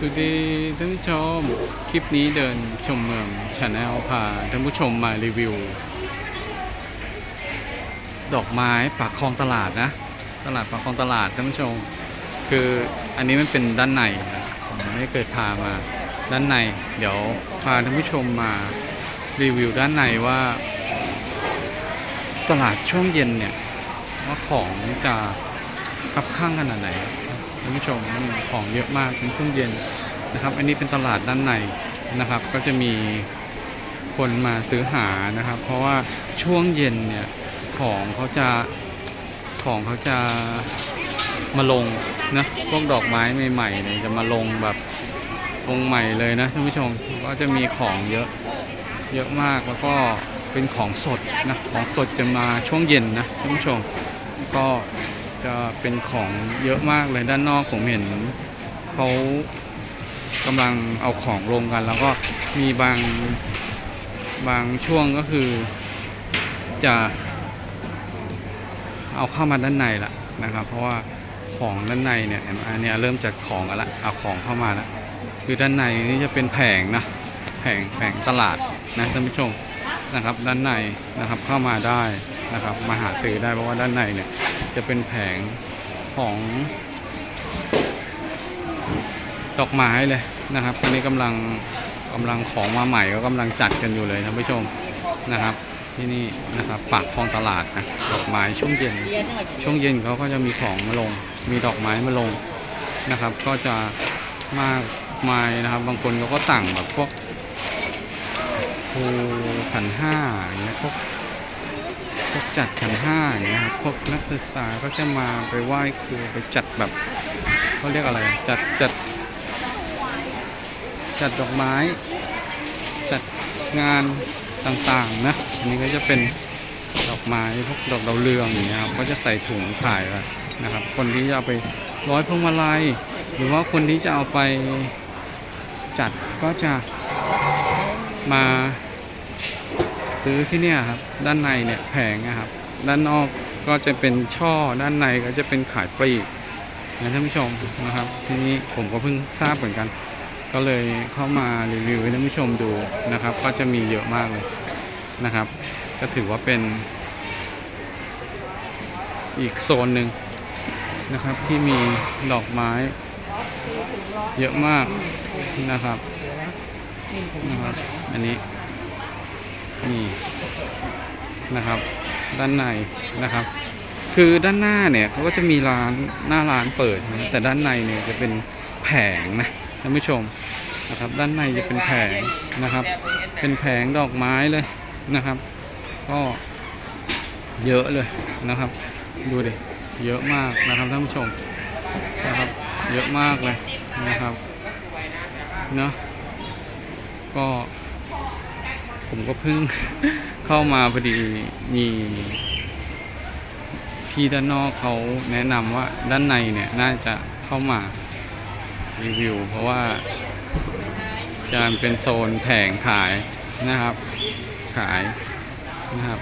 สวัสดีท่านผู้ชม คลิปนี้เดินชมเมืองชาแนลพาท่านผู้ชมมารีวิว ดอกไม้ปากคลองตลาดนะ ตลาดปากคลองตลาดท่านผู้ชม คืออันนี้มันเป็นด้านในนะผมไม่เคยพามาด้านใน เดี๋ยวพาท่านผู้ชมมารีวิวด้านในว่า ตลาดช่วงเย็นเนี่ยว่าของจะคับข้างขนาดไหน ท่านผู้ชมของเยอะมากในช่วงเย็นนะครับ อันนี้เป็นตลาดด้านในนะครับ ก็จะมีคนมาซื้อหานะครับ เพราะว่าช่วงเย็นเนี่ยของเขาจะของเขาจะมาลงนะพวกดอกไม้ใหม่ๆเนี่ยจะมาลงแบบลงใหม่เลยนะท่านผู้ชมก็จะมีของเยอะเยอะมากแล้วก็เป็นของสดนะของสดจะมาช่วงเย็นนะท่านผู้ชมก็ จะเป็นของเยอะมากเลยด้านนอกผมเห็นเขากำลังเอาของลงกัน แล้วก็มีบางบางช่วงก็คือจะเอาเข้ามาด้านในละนะครับ เพราะว่าของด้านในเนี่ยเห็นไหมอันเนี้ยเริ่มจัดของกันละเอาของเข้ามาละคือด้านในนี่จะเป็นแผงนะแผงแผงตลาดนะท่านผู้ชมนะครับด้านในนะครับเข้ามาได้นะครับมาหาซื้อได้เพราะว่าด้านในเนี่ย จะเป็นแผงของดอกไม้เลยนะครับตอนนี้กำลังกำลังของมาใหม่ก็กำลังจัดกันอยู่เลยท่านผู้ชมนะครับ ที่นี่นะครับปากคลองตลาดนะดอกไม้ช่วงเย็น ช่วงเย็นเขาก็จะมีของมาลง มีดอกไม้มาลงนะครับ ก็จะมากมายนะครับ บางคนเขาก็สั่งแบบพวกภูขันห้าอย่างเงี้ยพวก วกจัดขันห้าอย่างเงี้ยครับพวกนักศึกษาก็จะมาไปไหว้ครูไปจัดแบบเขาเรียกอะไรจัดจัด จัดดอกไม้ จัดงานต่างๆนะอันนี้ก็จะเป็นดอกไม้พวกดอกดาวเรืองอย่างเงี้ยครับก็จะใส่ถุงขายไว้นะครับ คนที่จะเอาไปร้อยพวงมาลัยหรือว่าคนที่จะเอาไปจัดก็จะมา ซื้อที่เนี่ยครับด้านในเนี่ยแผงนะครับด้านนอกก็จะเป็นช่อด้านในก็จะเป็นขายปลีกนะท่านผู้ชมนะครับ ทีนี้ผมก็เพิ่งทราบเหมือนกัน ก็เลยเข้ามารีวิวให้ท่านผู้ชมดูนะครับ ก็จะมีเยอะมากเลยนะครับ ก็ถือว่าเป็น อีกโซนหนึ่งนะครับที่มีดอกไม้ เยอะมากนะครับนะครับ อันนี้ นี่นะครับ ด้านในนะครับ คือด้านหน้าเนี่ยเขาก็จะมีร้านหน้าร้านเปิดนะแต่ด้านในเนี่ยจะเป็นแผงนะท่านผู้ชมนะครับด้านในจะเป็นแผงนะครับ เป็นแผงดอกไม้เลยนะครับ ก็เยอะเลยนะครับ ดูดิเยอะมากนะครับท่านผู้ชมนะครับเยอะมากเลยนะครับเนาะก็ ผมก็เพิ่งเข้ามาพอดีมีพี่ด้านนอกเขาแนะนำว่าด้านในเนี่ยน่าจะเข้ามารีวิว เพราะว่าจะเป็นโซนแผงขายนะครับ ขายนะครับ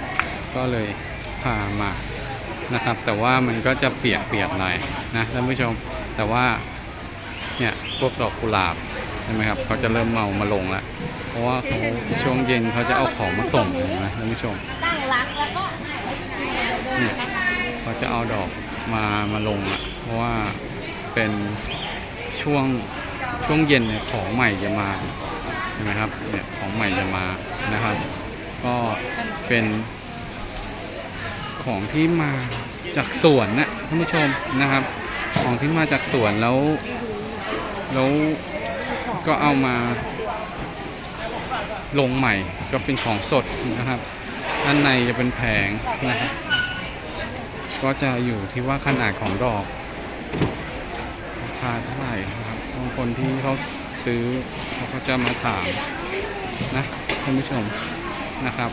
ก็เลยพามานะครับ แต่ว่ามันก็จะเปียกเปียกๆหน่อยนะท่านผู้ชมแต่ว่าเนี่ยพวกดอกกุหลาบใช่ไหมครับเขาจะเริ่มเมามาลงแล้ว ราะว่าเขาช่วงเย็นเขาจะเอาของมาส่งนไหมท่านผู้ชมเนี่ยเขาจะเอาดอกมามาลงอะ เพราะว่าเป็นช่วงช่วงเย็นเนี่ยของใหม่จะมาเห็นไหมครับเนี่ยของใหม่จะมานะครับ ก็เป็นของที่มาจากสวนนะท่านผู้ชมนะครับ ของที่มาจากสวนแล้ว แล้วก็เอามา ลงใหม่ก็เป็นของสดนะครับด้านในจะเป็นแผงนะครับก็จะอยู่ที่ว่าขนาดของดอกราคาเท่าไหร่นะครับบางคนที่เขาซื้อเขาก็จะมาถามนะท่านผู้ชมนะครับ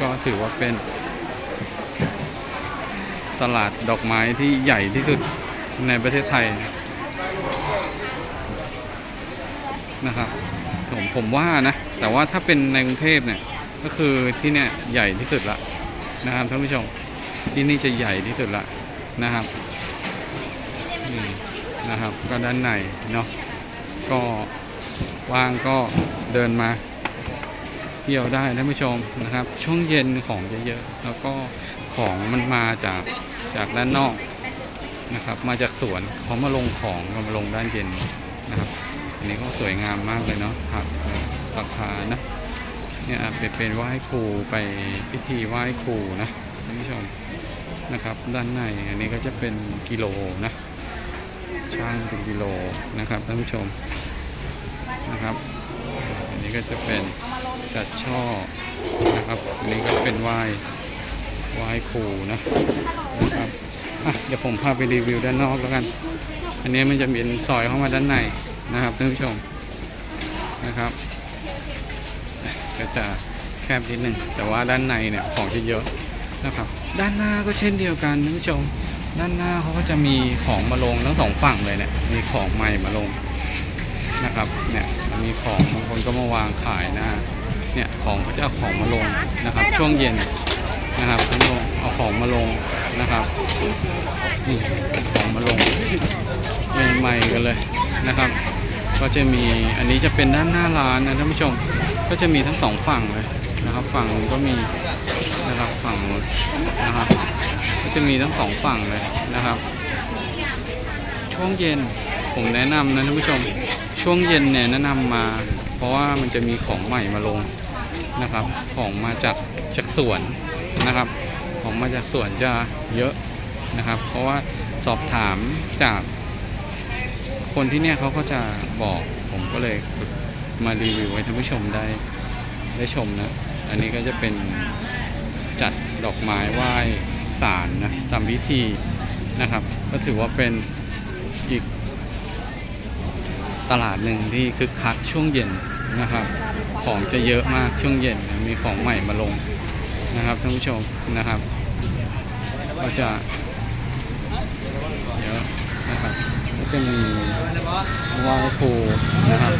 ก็ถือว่าเป็น ตลาดดอกไม้ที่ใหญ่ที่สุดในประเทศไทยนะครับ ผมผมว่านะ แต่ว่าถ้าเป็นในกรุงเทพเนี่ยก็คือที่เนี่ยใหญ่ที่สุดละนะครับท่านผู้ชมที่นี่จะใหญ่ที่สุดละนะครับนี่นะครับ ก็ด้านในเนาะก็ว่างก็เดินมาเที่ยวได้ท่านผู้ชมนะครับ ช่วงเย็นของเยอะๆแล้วก็ของมันมาจากจากด้านนอกนะครับ มาจากสวนเขามาลงของมาลงด้านเย็นนะครับ อันนี้ก็สวยงามมากเลยเนาะผักราคานะเนี่ยเป็นเป็นไหว้ครูไปพิธีไหว้ครูนะท่านผู้ชมนะครับ ด้านในอันนี้ก็จะเป็นกิโลนะช่างเป็นกิโลนะครับท่านผู้ชมนะครับ อันนี้ก็จะเป็นจัดช่อนะครับอันนี้ก็เป็นไหว้ไหว้ครูนะนะครับอะเดี๋ยวผมพาไปรีวิวด้านนอกแล้วกัน อันนี้มันจะเป็นซอยเข้ามาด้านใน นะครับท่านผู้ชมนะครับก็จะแคบนิดนึงแต่ว่าด้านในเนี่ยของจะเยอะนะครับ ด้านหน้าก็เช่นเดียวกันท่านผู้ชม ด้านหน้าเขาก็จะมีของมาลงทั้งสองฝั่งเลยเนี่ยมีของใหม่มาลงนะครับเนี่ยม,มีของบางคนก็มาวางขายหน้าเนี่ยของเขาจะเอาของมาลงนะครับ ช่วงเย็นนะครับท่านผู้ชมเอาของมาลงนะครับนี่ของมาลงใหม่ๆกันเลยนะครับ ก็จะมีอันนี้จะเป็นด้านหน้าร้านนะท่านผู้ชมก็จะมีทั้งสองฝั่งเลยนะครับ ฝั่งก็มีนะครับฝั่งนู้นนะครับ ก็จะมีทั้งสองฝั่งเลยนะครับ ช่วงเย็นผมแนะนำนะท่านผู้ชม ช่วงเย็นเนี่ยแนะนำมา เพราะว่ามันจะมีของใหม่มาลงนะครับ ของมาจากจากสวนนะครับ ของมาจากสวนจะเยอะนะครับ เพราะว่าสอบถามจาก คนที่เนี่ยเขาก็จะบอกผมก็เลยมารีวิวให้ท่านผู้ชมได้ได้ชมนะ อันนี้ก็จะเป็นจัดดอกไม้ไหว้สารนะตามพิธีนะครับ ก็ถือว่าเป็นอีกตลาดหนึ่งที่คึกคักช่วงเย็นนะครับ ของจะเยอะมากช่วงเย็นนะมีของใหม่มาลงนะครับท่านผู้ชมนะครับก็จะเยอะนะครับ ก็จะมีไหว้ครูนะครับ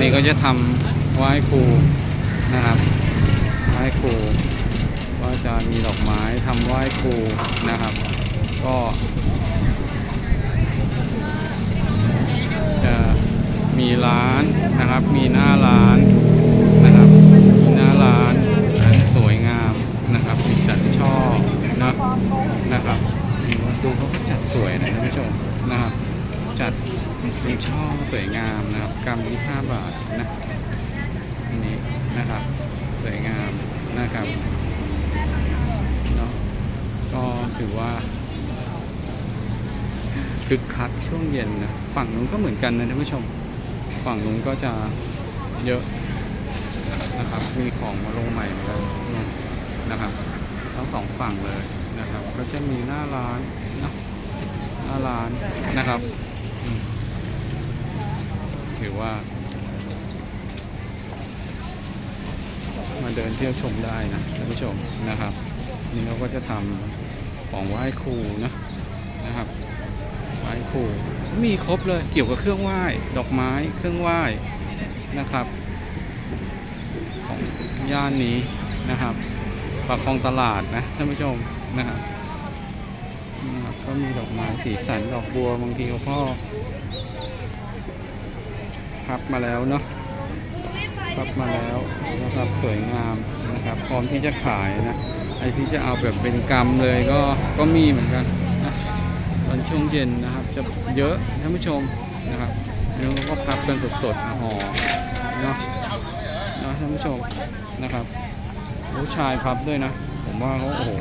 นี่ก็จะทำไหว้ครูนะครับไหว้ครูก็จะมีดอกไม้ทำไหว้ครูนะครับ ก็จะมีร้านนะครับ มีหน้าร้านนะครับมีหน้าร้านอันสวยงามนะครับมีจัดช่อนะนะครับดูเขาก็จัดสวยนะท่านผู้ชมนะครับ จัดเป็นช่อสวยงามนะครับกำยี่ห้าบาทนะอันนี้นะครับสวยงามนะครับเนาะก็ถือว่าคึกคักช่วงเย็นนะฝั่งนู้นก็เหมือนกันนะท่านผู้ชม ฝั่งนู้นก็จะเยอะนะครับ มีของมาลงใหม่เหมือนกันนะครับทั้งสองฝั่งเลยนะครับ ก็จะมีหน้าร้านนะหน้าร้านนะครับ ถือว่า มาเดินเที่ยวชมได้นะท่านผู้ชมนะครับ นี่เขาก็จะทำของไหว้ครูนะนะครับไหว้ครูมีครบเลยเกี่ยวกับเครื่องไหว้ดอกไม้เครื่องไหว้นะครับ ของย่านนี้นะครับปากคลองตลาดนะท่านผู้ชมนะครับนะครับก็มีดอกไม้สีสันดอกบัวบางทีเขาก็ พับมาแล้วเนาะพับมาแล้วนะครับสวยงามนะครับ พร้อมที่จะขายนะไอที่จะเอาแบบเป็นกำเลยก็ก็มีเหมือนกันนะตอนช่วงเย็นนะครับ จะเยอะท่านผู้ชมนะครับแล้วก็พับกันสดๆห่อเนาะเนาะท่านผู้ชมนะครับผู้ชายพับด้วยนะ ผมว่าเขาโอ้โห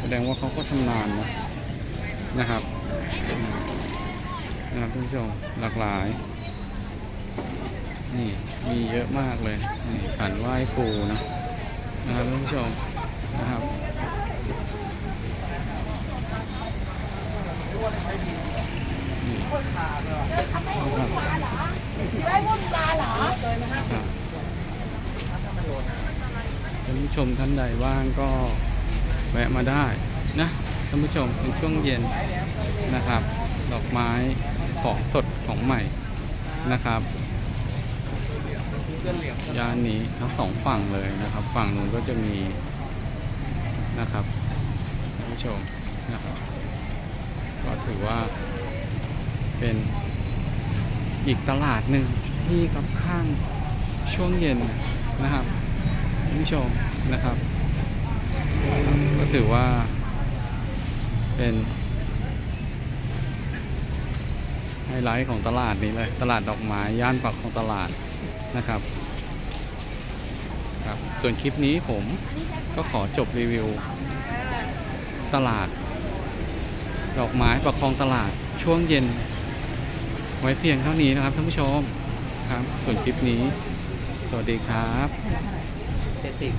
แสดงว่าเขาก็ชำนาญนะนะครับ นะครับท่านผู้ชมหลากหลาย นี่มีเยอะมากเลยนี่ขันไหว้ครูนะนะครับท่านผู้ชมนะครับนี่นะครับได้วุ่นวาเหรอท่านผู้ชมท่านใดว่างก็แวะมาได้นะท่านผู้ชมเป็นช่วงเย็นนะครับ ดอกไม้ ของสดของใหม่นะครับย่านนี้ทั้งสองฝั่งเลยนะครับ ฝั่งนู้นก็จะมีนะครับท่านผู้ชมนะครับก็ถือว่าเป็นอีกตลาดหนึ่งที่กับข้างช่วงเย็นนะครับท่านผู้ชมนะครับ ก็ถือว่าเป็น ไฮไลท์ของตลาดนี้เลย ตลาดดอกไม้ย่านปากของตลาดนะครับครับ ส่วนคลิปนี้ผมก็ขอจบรีวิว ตลาด ดอกไม้ประคองตลาดช่วงเย็น ไว้เพียงเท่านี้นะครับท่านผู้ชมครับ ส่วนคลิปนี้ สวัสดีครับเจ็ดสิบ